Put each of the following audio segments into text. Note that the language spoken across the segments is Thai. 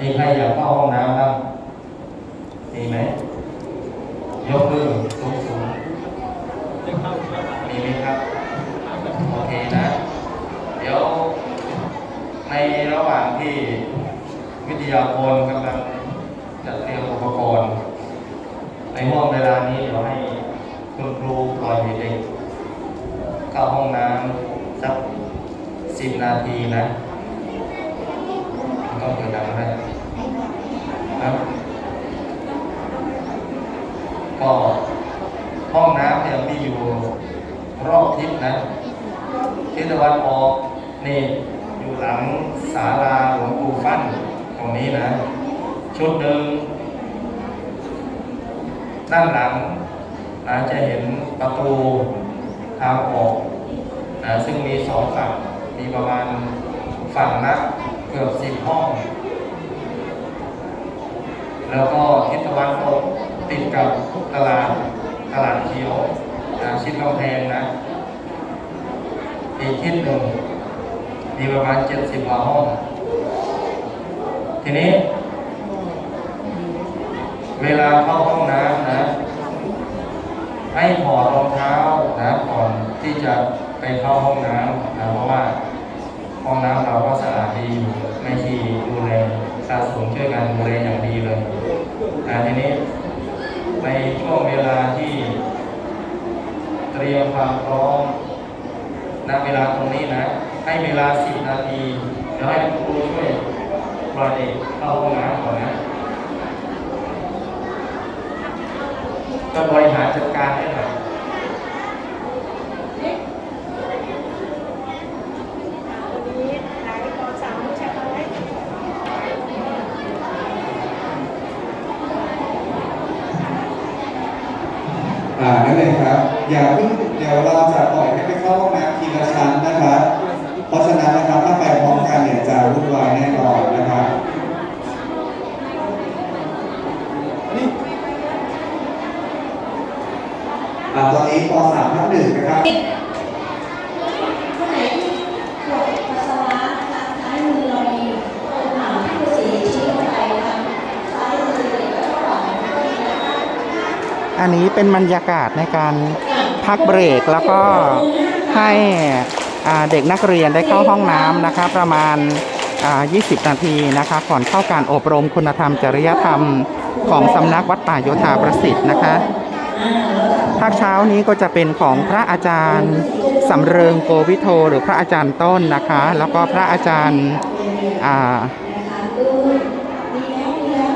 มีใครอยากเข้าห้องน้ำบ้างมีไหมยกมือสูงสูงมีไหมครับ โอเคนะ เดี๋ยวในระหว่างที่วิทยากรกำลังจัดเตรียมอุปกรณ์ ในห่วงเวลานี้เดี๋ยวให้คุณครูปล่อยเด็กเข้าห้องน้ำสักสิบนาทีนะ ต้องเปิดดังนะนะครับก็ห้องน้ำเนี่ยมีอยู่รอบทิศนะทิศตะวันออกนี่อยู่หลังศาลาหลวงปู่ฟั่นตรงนี้นะ ชุดหนึ่งด้านหลังนะจะเห็นประตูทางออกนะซึ่งมีสองฝั่งมีประมาณฝั่งละ เกือบสิบห้อง แล้วก็ทิศตะวันตกติดกับตลาดตลาดเขียวชิดกำแพงนะอีกทิศหนึ่งมีประมาณเจ็ดสิบกว่าห้อง ทีนี้ เวลาเข้าห้องน้ำนะ ให้ถอดรองเท้านะก่อนที่จะไปเข้าห้องน้ำนะเพราะว่า ห้องน้ำเราก็สะอาดดีไม่ชีดูแลสะสมช่วยกันดูแลอย่างดีเลยนะทีนี้ในช่วงเวลาที่เตรียมความพร้อมณเวลาตรงนี้นะ ให้เวลา 10 นาทีเดี๋ยวให้ครูช่วยปล่อยเด็กเข้าห้องน้ำก่อนนะก็บริหารจัดการให้หน่อย อ่านั่นเลยครับ อย่าเพิ่งเดี๋ยวเราจะปล่อยให้ไปเข้าห้องน้ำทีละชั้นนะครับ เพราะฉะนั้นนะครับถ้าไปพร้อมกันเนี่ยจะวุ่นวายแน่นอนนะครับอ่าตอนนี้ป .3 ทับหนึ่งนะครับ คนไหนที่ปวดปัสสาวะนะคะซ้ายมือเรามีตัวหนามที่สีชี้ลงไปทางซ้ายมือแล้วก็ขวามือนะคะ อันนี้เป็นบรรยากาศในการพักเบรกแล้วก็ให้เด็กนักเรียนได้เข้าห้องน้ำนะคะประมาณ 20 นาทีนะคะ ก่อนเข้าการอบรมคุณธรรมจริยธรรมของสำนักวัดป่าโยธาประสิทธิ์นะคะภาคเช้านี้ก็จะเป็นของพระอาจารย์สำเริงโกวิโทหรือพระอาจารย์ต้นนะคะ แล้วก็พระอาจารย์อ่า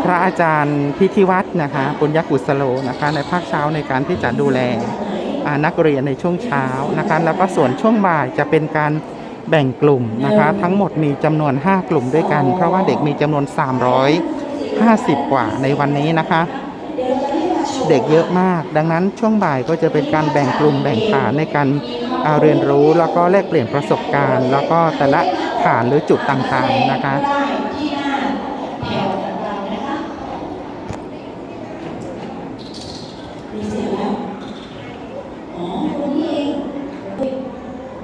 พระอาจารย์พิธีวัฒน์นะคะปุญญกุสโลนะคะ ในภาคเช้าในการที่จะดูแลนักเรียนในช่วงเช้านะคะ แล้วก็ส่วนช่วงบ่ายจะเป็นการแบ่งกลุ่มนะคะ ทั้งหมดมีจำนวน 5 กลุ่มด้วยกัน เพราะว่าเด็กมีจำนวน 350 กว่าในวันนี้นะคะ เด็กเยอะมาก ดังนั้นช่วงบ่ายก็จะเป็นการแบ่งกลุ่มแบ่งฐานในการอ่าเรียนรู้แล้วก็แลกเปลี่ยนประสบการณ์ แล้วก็แต่ละฐานหรือจุดต่างๆนะคะ ได้ที่หน้าแถวของเรานะคะ มีเสียงแล้วอ๋อคนนี้เองเฮ้ย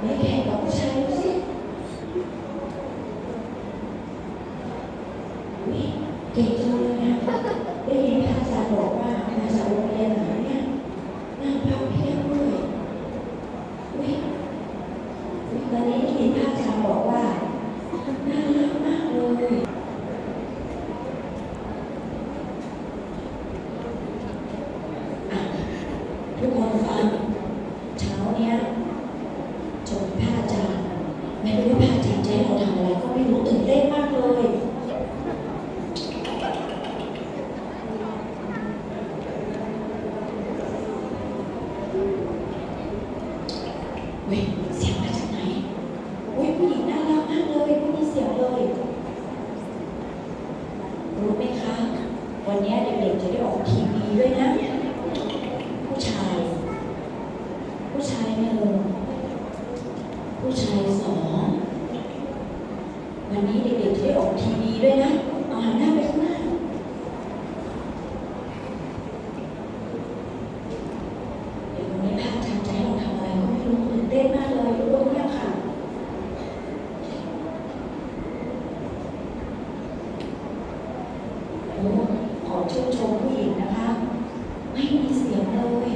ไม่แข่งกับผู้ชายดูสิอุ๊ยเก่งจังเลยนะได้ยินพระอาจารย์บอกว่ามาจากโรงเรียนไหนเนี่ยนั่งพับเพียบด้วยอุ๊ยอุ๊ยตอนนี้ได้ยินพระอาจารย์บอกว่า น่ารักมากเลยอะทุกคนฟัง เช้าเนี้ยจนพระอาจารย์ไม่รู้ว่าพระอาจารย์จะให้เราทำอะไรก็ไม่รู้ตื่นเต้นมากเลย เว้ยเสียงมาจากไหนเว้ยผู้หญิงน่ารักมากเลยไม่มีเสียงเลย รู้ไหมคะ วันนี้เด็กๆ จะได้ออกทีวีด้วยนะ ผู้ชาย ผู้ชายหนึ่งผู้ชายสองวันนี้เด็กๆจะได้ออกทีวีด้วยนะ เอาหันหน้าไปข้างหน้า เดี๋ยววันนี้พระอาจารย์จะให้เราทำอะไรก็ไม่รู้ตื่นเต้นมากเลยรู้หรือยังค่ะ อ้ขอ ชื่นชมผู้หญิงนะคะ ไม่มีเสียงเลย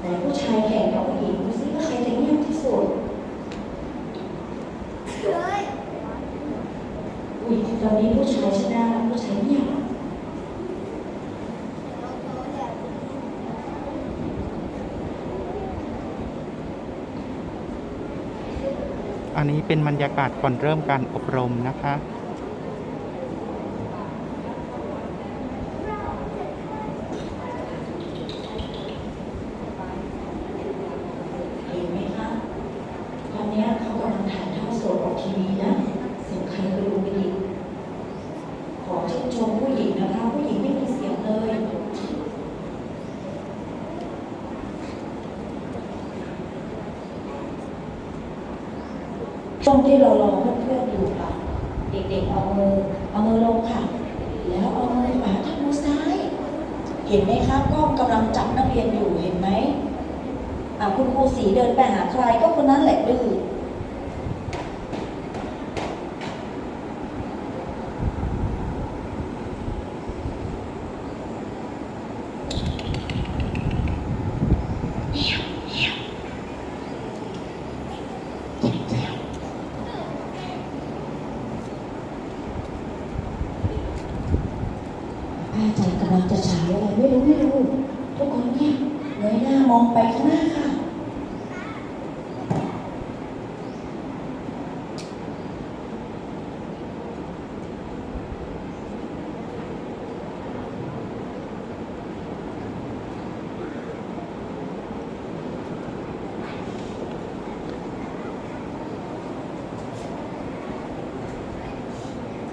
แต่ผู้ชายแข่งกับผู้หญิงดูสิว่าใครจะเงียบที่สุดอุ้ยตอนนี้ผู้ชายชนะผู้ชายเงียบอันนี้เป็นบรรยากาศก่อนเริ่มการอบรมนะคะ เห็นไหมคะ ตอนเนี้ยเขากำลังถ่ายทอดสดออกทีวีนะเสียงใครไปดูไปดิขอ ชมผู้หญิงนะคะ ผู้หญิงไม่มีเสียงเลย ช่วงที่เรารอเพื่อนๆอยู่ค่ะ เด็กๆเอามือเอามือลงค่ะ แล้วเอามือขวาทับมือซ้าย เห็นไหมคะกล้องกำลังจับนักเรียนอยู่เห็นไหมอะคุณครูสีเดินไปหาใครก็คนนั้นแหละดื้ออาจารย์กำลัง จะฉายไรไม่รู้ไม่รู้ ทุกคนเนี่ยเงยหน้ามองไปข้างหน้าค่ะ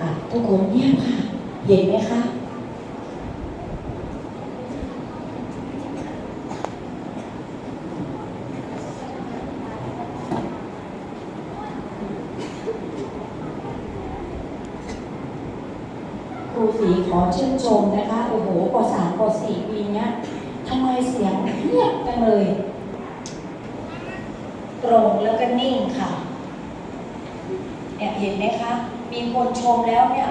อะทุกคนเงียบค่ะ เห็นไหมคะ ครูสีขอชื่นชมนะคะ โอ้โหกว่าสามกว่าสี่ปีเนี้ยทำไมเสียงเงียบจังเลยตรงแล้วก็นิ่งค่ะเนี่ยเห็นไหมคะ มีคนชมแล้วเนี่ย